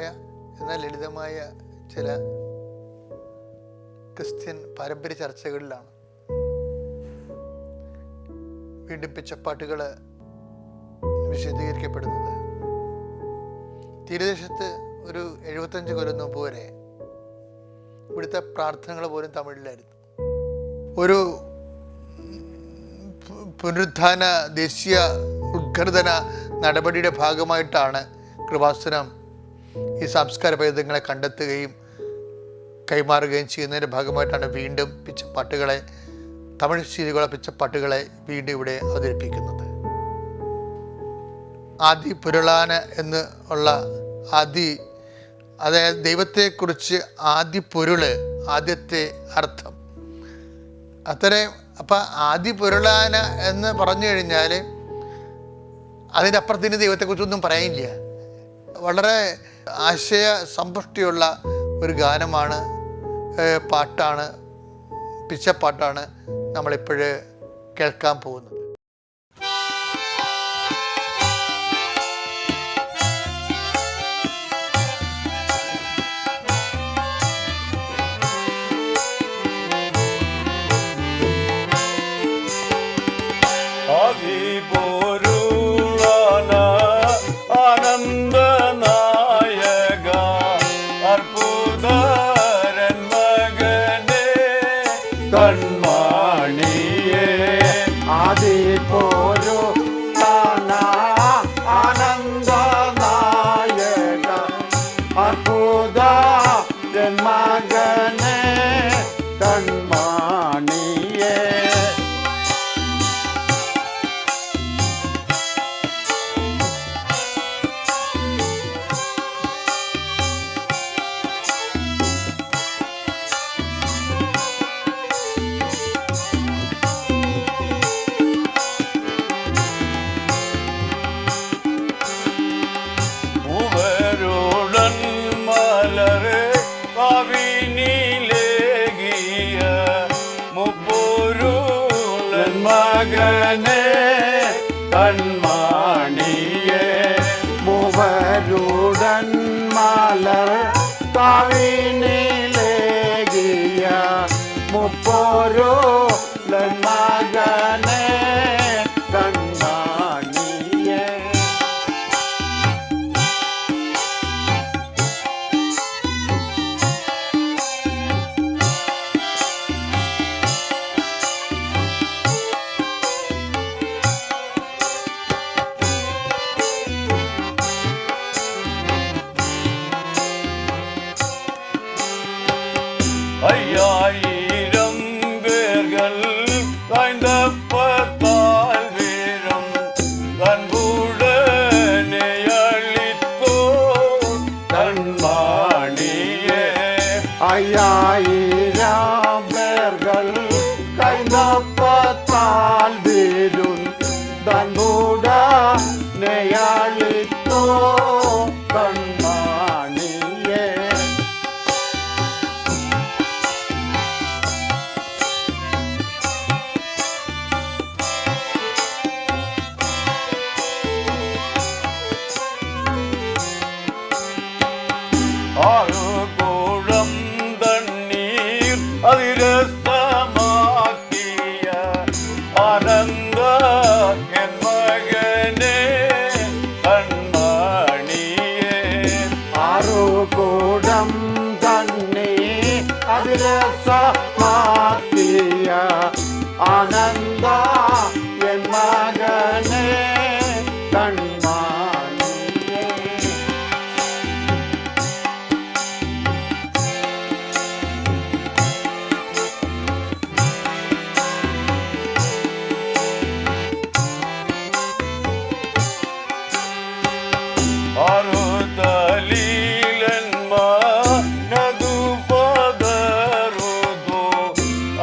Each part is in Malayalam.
വിശദമായ എന്നാൽ ലളിതമായ ചില ക്രിസ്ത്യൻ പാരമ്പര്യ ചർച്ചകളിലാണ്. വീണ്ടും പിച്ചപ്പാട്ടുകൾ വിശദീകരിക്കപ്പെടുന്നത്. തീരദേശത്ത് ഒരു എഴുപത്തഞ്ച് കൊല്ലം മുമ്പ് വരെ ഇവിടുത്തെ പ്രാർത്ഥനകൾ പോലും തമിഴിലായിരുന്നു. ഒരു പുനരുദ്ധാന ദേശീയ ഉദ്ഘർദന നടപടിയുടെ ഭാഗമായിട്ടാണ് കൃപാസനം ഈ സംസ്കാര പൈതൃകങ്ങളെ കണ്ടെത്തുകയും കൈമാറുകയും ചെയ്യുന്നതിന്റെ ഭാഗമായിട്ടാണ് വീണ്ടും പിച്ചപ്പാട്ടുകളെ തമിഴ് ശീലുകളെ പിച്ചപ്പാട്ടുകളെ വീണ്ടും ഇവിടെ അവതരിപ്പിക്കുന്നത്. ആദി പുരളാന എന്ന് ഉള്ള ആദി അതായത് ദൈവത്തെക്കുറിച്ച് ആദ്യ പൊരുൾ ആദ്യത്തെ അർത്ഥം. അത്രയും അപ്പം ആദ്യ പൊരുളാന എന്ന് പറഞ്ഞു കഴിഞ്ഞാൽ അതിന്റെ അപ്പുറത്തിന് ദൈവത്തെക്കുറിച്ചൊന്നും പറയാനില്ല വളരെ ആശയ സമ്പുഷ്ടിയുള്ള ഒരു ഗാനമാണ് പാട്ടാണ് പിച്ചപ്പാട്ടാണ് നമ്മളിപ്പോഴ് കേൾക്കാൻ പോകുന്നത്. അർപ്പുതരൻ മകനേ കൺമാണിയേ. ആദി പോരു ആനന്ദ നായക അർബുദ മകനെ மகனே தன்மானியே முவருடன் மலர் தவினிலேகிய முப்போ 哎呀。Alırız.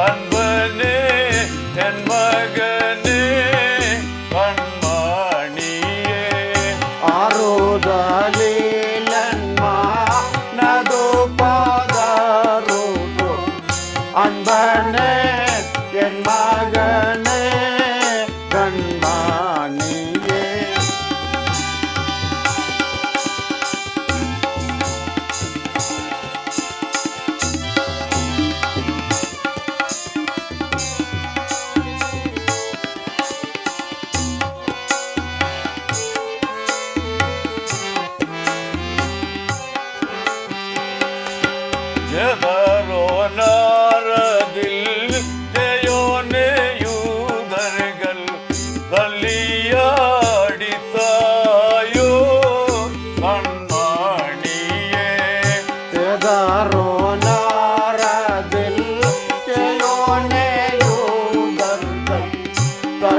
அன்பனே என் மகனே கண்மணியே. ஆரோதாலே நன்மா நதோ பாதாரோ அன்பனே என்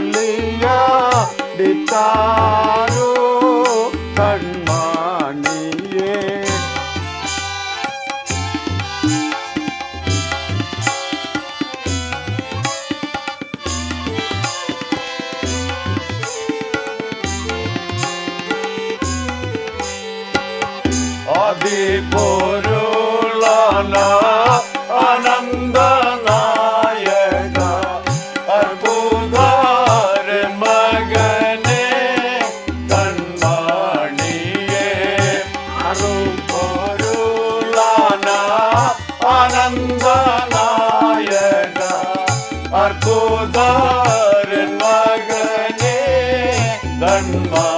கண்ணியா டித்தாரோ கண்மானியே அதிபோ उदार मगे धन्मा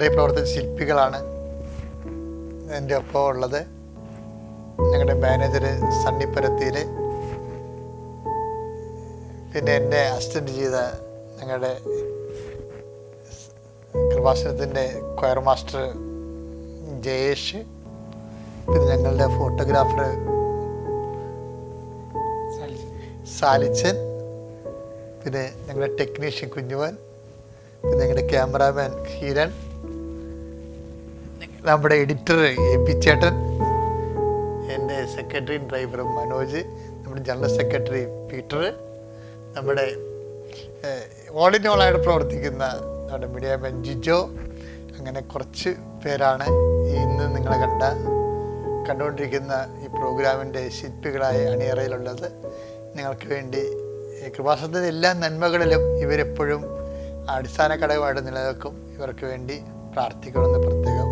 അണിയറയിൽ പ്രവർത്തിച്ച ശില്പികളാണ് എന്റെ ഒപ്പം ഉള്ളത്. ഞങ്ങളുടെ മാനേജർ സണ്ണിപ്പരത്തിയിൽ പിന്നെ എന്നെ അസിസ്റ്റന്റ് ചെയ്ത ഞങ്ങളുടെ കൃപാസനത്തിന്റെ ക്വയർ മാസ്റ്റർ ജയേഷ് പിന്നെ ഞങ്ങളുടെ ഫോട്ടോഗ്രാഫർ സാലിച്ചൻ പിന്നെ ഞങ്ങളുടെ ടെക്നീഷ്യൻ കുഞ്ഞുവൻ പിന്നെ ഞങ്ങളുടെ ക്യാമറാമാൻ ഹിരൺ നമ്മുടെ എഡിറ്റർ എ പി ചേട്ടൻ എന്റെ സെക്രട്ടറി ഡ്രൈവറും മനോജ് നമ്മുടെ ജനറൽ സെക്രട്ടറി പീറ്റർ നമ്മുടെ ഓൾ ഇൻ ഓൾ ആയിട്ട് പ്രവർത്തിക്കുന്ന നമ്മുടെ മീഡിയ മെൻ ജിജോ അങ്ങനെ കുറച്ച് പേരാണ് ഇന്ന് നിങ്ങളെ കണ്ട കണ്ടുകൊണ്ടിരിക്കുന്ന ഈ പ്രോഗ്രാമിന്റെ ശില്പികളായ അണിയറയിലുള്ളത്. നിങ്ങൾക്ക് വേണ്ടി കൃപാസത്തിന്റെ എല്ലാ നന്മകളിലും ഇവരെപ്പോഴും അടിസ്ഥാന ഘടകമായിട്ട് നിലനിൽക്കും. ഇവർക്ക് വേണ്ടി പ്രാർത്ഥിക്കണമെന്ന് പ്രത്യേകം